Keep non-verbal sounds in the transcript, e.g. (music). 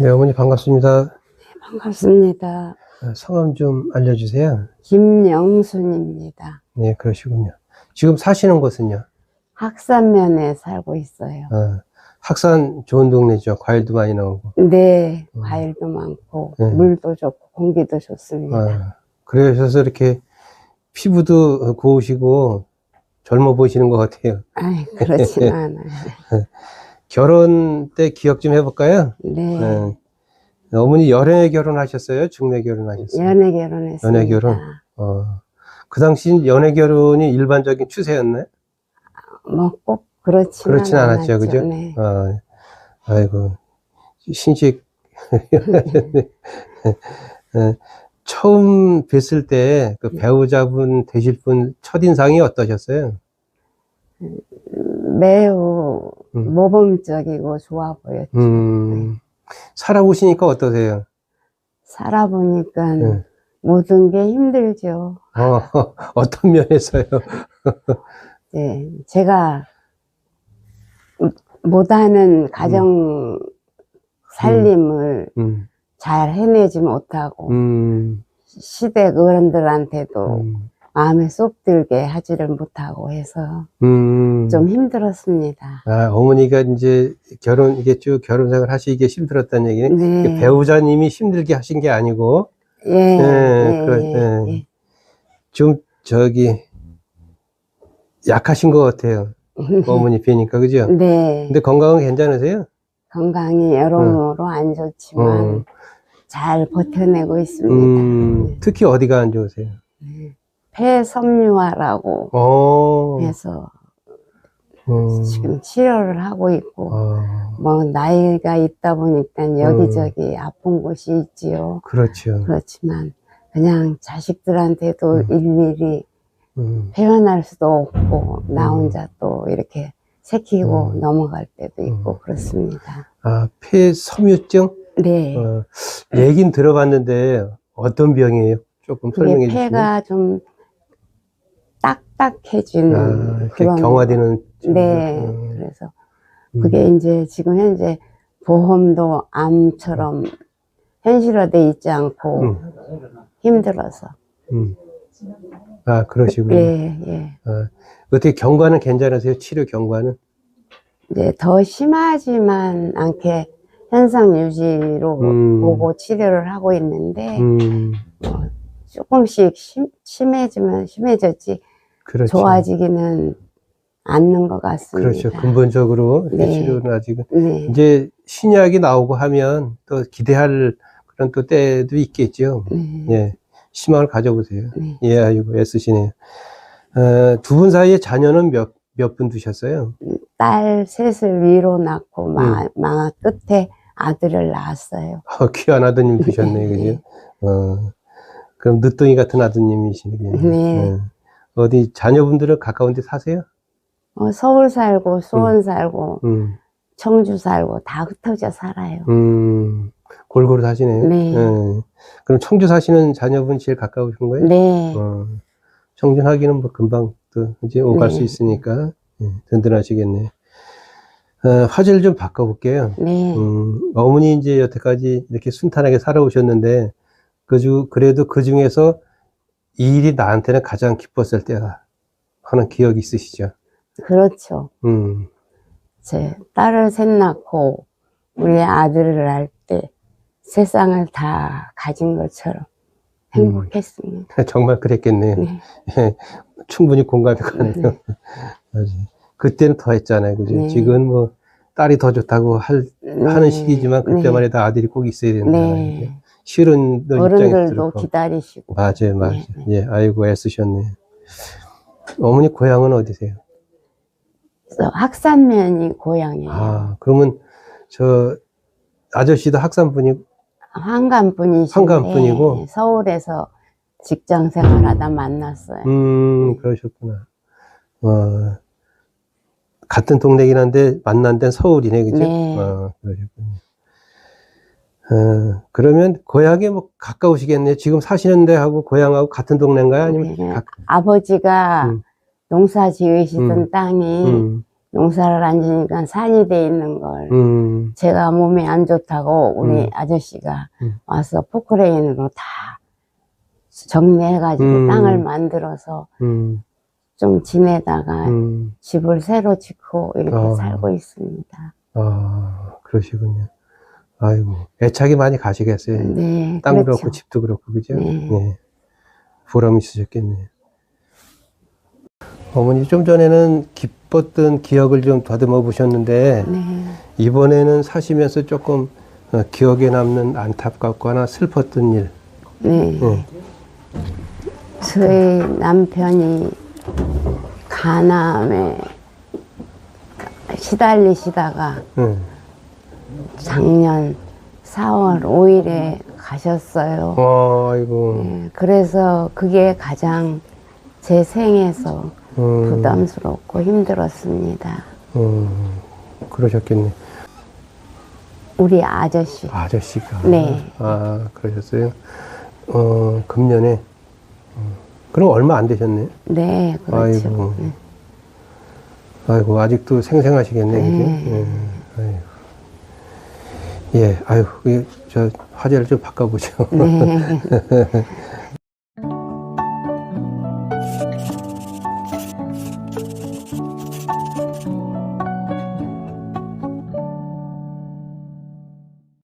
네, 어머니 반갑습니다. 반갑습니다. 어, 성함 좀 알려주세요. 김영순입니다. 네, 그러시군요. 지금 사시는 곳은요? 학산면에 살고 있어요. 어, 학산 좋은 동네죠. 과일도 많이 나오고. 네, 음. 과일도 많고 네. 물도 좋고 공기도 좋습니다. 어, 그러셔서 이렇게 피부도 고우시고 젊어 보이시는 것 같아요. 아이, 그렇진 (laughs) 않아요. 결혼 때 기억 좀 해볼까요? 네, 네. 어머니 연애 결혼하셨어요? 중매 결혼하셨어요? 연애 결혼했습니다. 연애 결혼? 어, 그 당시 연애 결혼이 일반적인 추세였나요? 뭐꼭 그렇진, 그렇진 않았죠, 않았죠. 그죠? 네. 아, 아이고, 신식. 예, (laughs) 처음 뵀을 때 그 배우자분 되실 분 첫인상이 어떠셨어요? 매우 음. 모범적이고 좋아 보였죠. 음, 살아보시니까 어떠세요? 살아보니까 네. 모든 게 힘들죠. 어, (laughs) 어떤 면에서요? (laughs) 네, 제가 못하는 가정 살림을 음, 잘 해내지 못하고 음, 시댁 어른들한테도 음, 마음에 쏙 들게 하지를 못하고 해서 음. 좀 힘들었습니다. 아, 어머니가 이제 결혼, 이게 쭉 결혼 생활 하시기에 힘들었다는 얘기는 네. 배우자님이 힘들게 하신 게 아니고, 예, 네, 예, 그래, 예, 네. 예. 좀 저기 약하신 것 같아요. 어머니 뵈니까 그죠? 네, 근데 건강은 괜찮으세요? 건강이 여러모로 안 좋지만 어. 잘 버텨내고 있습니다. 음, 특히 어디가 안 좋으세요? 네. 폐섬유화라고 어, 해서 음, 지금 치료를 하고 있고 어, 뭐 나이가 있다 보니까 음. 여기저기 아픈 곳이 있지요. 그렇죠. 그렇지만 그냥 자식들한테도 음. 일일이 음, 표현할 수도 없고 나 음. 혼자 또 이렇게 새키고 음. 넘어갈 때도 있고 음. 그렇습니다. 아, 폐섬유증? 네. 어, 얘긴 들어봤는데 어떤 병이에요? 조금 설명해 주시면. 폐가 좀 딱딱해지는 아, 그런 경화되는. 네. 음, 그래서 음. 그게 이제 지금 현재 보험도 암처럼 현실화돼 있지 않고 음. 힘들어서. 음. 아, 그러시군요. 예, 예. 아, 어떻게 경과는 괜찮으세요? 치료 경과는? 이제 더 심하지만 않게 현상 유지로 음. 보고 치료를 하고 있는데 음, 뭐 조금씩 심, 심해지면 심해졌지 그렇죠. 좋아지기는 않는 것 같습니다. 그렇죠. 근본적으로 네. 치료는 아직은. 네. 이제 신약이 나오고 하면 또 기대할 그런 또 때도 있겠죠. 네. 예. 희망을 가져보세요. 네. 예, 아이고, 애쓰시네요. 어, 두분 사이에 자녀는 몇, 몇 분 두셨어요? 딸 셋을 위로 낳고 마, 음. 마 끝에 아들을 낳았어요. 어, 귀한 아드님 (laughs) 두셨네요. 그죠? 어, 그럼 늦둥이 같은 아드님이시네요. 네. 예. 어디 자녀분들은 가까운 데 사세요? 어, 서울 살고 수원 살고 음, 청주 살고 다 흩어져 살아요. 음, 골고루 사시네요. 네. 예. 그럼 청주 사시는 자녀분이 제일 가까우신 거예요? 네. 어, 청준하기는 뭐 금방 또 이제 오갈 네. 수 있으니까 예, 든든하시겠네요. 어, 화제를 좀 바꿔볼게요. 네. 음, 어머니 이제 여태까지 이렇게 순탄하게 살아오셨는데 그주 그래도 그 중에서 이 일이 나한테는 가장 기뻤을 때가 하는 기억이 있으시죠? 그렇죠. 음, 제 딸을 셋 낳고 우리 아들을 낳을 때 세상을 다 가진 것처럼 행복했습니다. (laughs) 정말 그랬겠네요. 네. 충분히 공감이 가네요. 네. (laughs) 그때는 더 했잖아요. 그죠? 네. 지금 뭐 딸이 더 좋다고 할, 하는 네. 시기지만 그때만 해도 아들이 꼭 있어야 된다. 네. 입장에서 어른들도. 기다리시고 맞아요, 맞아요. 네, 예, 아이고 애쓰셨네. 어머니 고향은 어디세요? 학산면이 고향이에요. 아, 그러면 저 아저씨도 학산분이고 한간 분이신데 한간 분이고? 서울에서 직장 생활하다 만났어요. 음, 그러셨구나. 어, 같은 동네긴 한데 만난 데는 서울이네, 그죠? 네. 어, 그러셨군요. 어, 그러면 고향에 뭐 가까우시겠네요. 지금 사시는 데하고 고향하고 같은 동네인가요? 아니면 네. 각, 아버지가 음. 농사 지으시던 음. 땅이 음, 농사를 안 지니까 산이 돼 있는 걸 음, 제가 몸에 안 좋다고 우리 음. 아저씨가 음. 와서 포크레인으로 다 정리해가지고 음. 땅을 만들어서 음, 좀 지내다가 음. 집을 새로 짓고 이렇게 아. 살고 있습니다. 아, 그러시군요. 아이고, 애착이 많이 가시겠어요. 네, 땅도 그렇죠. 그렇고 집도 그렇고, 그죠? 네. 예. 보람 있으셨겠네요. 어머니 좀 전에는 기뻤던 기억을 좀 다듬어 보셨는데, 네, 이번에는 사시면서 조금 어, 기억에 남는 안타깝거나 슬펐던 일. 네. 예. 저희 남편이 간암에 시달리시다가 예. 작년 4월 5일에 가셨어요. 어, 아이고. 예, 그래서 그게 가장 제 생에서 음, 부담스럽고 힘들었습니다. 음, 그러셨겠네. 우리 아저씨. 아저씨가. 네. 아, 그러셨어요? 어, 금년에. 음, 그럼 얼마 안 되셨네. 네, 그렇죠. 아이고. 네. 아이고, 아직도 생생하시겠네, 그죠? 네. 예, 아이고. 예, 아유, 이, 저, 화제를 좀 바꿔보죠. 네. (laughs)